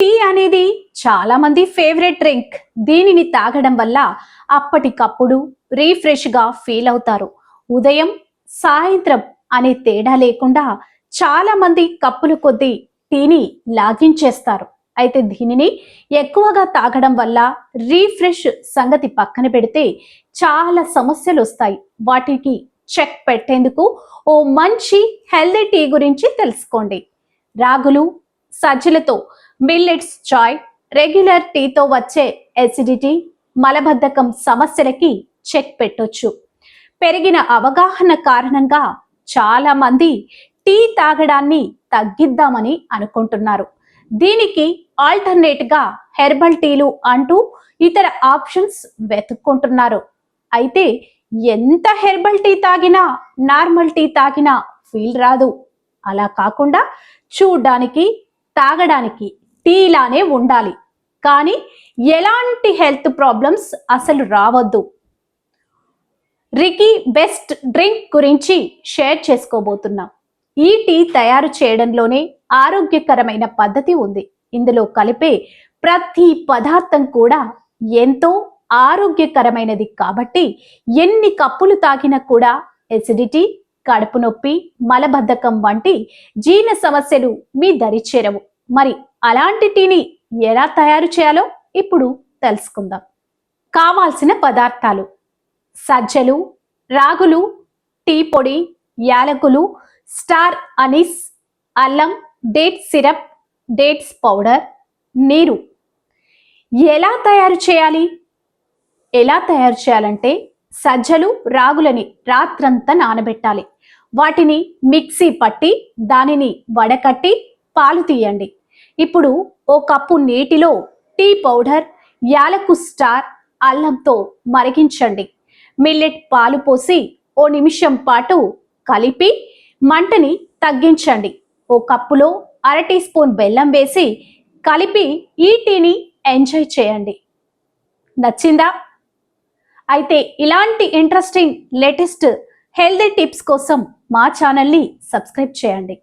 Tea అనేది చాలా మంది ఫేవరెట్ డ్రింక్. దీనిని తాగడం వల్ల అప్పటికప్పుడు రీఫ్రెష్గా ఫీల్ అవుతారు. ఉదయం సాయంత్రం అనే తేడా లేకుండా చాలా మంది కప్పులు కొద్దీ టీని లాగించేస్తారు. అయితే దీనిని ఎక్కువగా తాగడం వల్ల రీఫ్రెష్ సంగతి పక్కన పెడితే చాలా సమస్యలు వస్తాయి. వాటికి చెక్ పెట్టేందుకు ఓ మంచి హెల్దీ టీ గురించి తెలుసుకోండి. రాగులు సజ్జలతో మిల్లెట్స్ చాయ్ రెగ్యులర్ టీతో వచ్చే ఎసిడిటీ మలబద్ధకం సమస్యలకి చెక్ పెట్టొచ్చు. పెరిగిన అవగాహన కారణంగా చాలా మంది టీ తాగడాన్ని తగ్గిద్దామని అనుకుంటున్నారు. దీనికి ఆల్టర్నేట్గా హెర్బల్ టీలు అంటూ ఇతర ఆప్షన్స్ వెతుక్కుంటున్నారు. అయితే ఎంత హెర్బల్ టీ తాగినా నార్మల్ టీ తాగినా ఫీల్ రాదు. అలా కాకుండా చూడ్డానికి తాగడానికి టీలానే ఉండాలి. కానీ ఎలాంటి హెల్త్ ప్రాబ్లమ్స్ అసలు రావద్దు. రికీ బెస్ట్ డ్రింక్ గురించి షేర్ చేసుకోబోతున్నాం. ఈ టీ తయారు చేయడంలోనే ఆరోగ్యకరమైన పద్ధతి ఉంది. ఇందులో కలిపే ప్రతి పదార్థం కూడా ఎంతో ఆరోగ్యకరమైనది కాబట్టి ఎన్ని కప్పులు తాగినా కూడా ఎసిడిటీ కడుపు నొప్పి మలబద్ధకం వంటి జీర్ణ సమస్యలు మీ దరిచేరవు. మరి అలాంటి టీని ఎలా తయారు చేయాలో ఇప్పుడు తెలుసుకుందాం. కావాల్సిన పదార్థాలు సజ్జలు రాగులు టీ పొడి యాలకులు స్టార్ అనీస్ అల్లం డేట్ సిరప్ డేట్స్ పౌడర్ నీరు. ఎలా తయారు చేయాలి? ఎలా తయారు చేయాలంటే సజ్జలు రాగులని రాత్రంతా నానబెట్టాలి. వాటిని మిక్సీ పట్టి దానిని వడకట్టి పాలు తీయండి. ఇప్పుడు ఓ కప్పు నీటిలో టీ పౌడర్ యాలకు స్టార్ అల్లంతో మరిగించండి. మిల్లెట్ పాలు పోసి ఓ నిమిషం పాటు కలిపి మంటని తగ్గించండి. ఓ కప్పులో అర టీ స్పూన్ బెల్లం వేసి కలిపి ఈ టీని ఎంజాయ్ చేయండి. నచ్చిందా? అయితే ఇలాంటి ఇంట్రెస్టింగ్ లేటెస్ట్ హెల్దీ టిప్స్ కోసం మా ఛానల్ని సబ్స్క్రైబ్ చేయండి.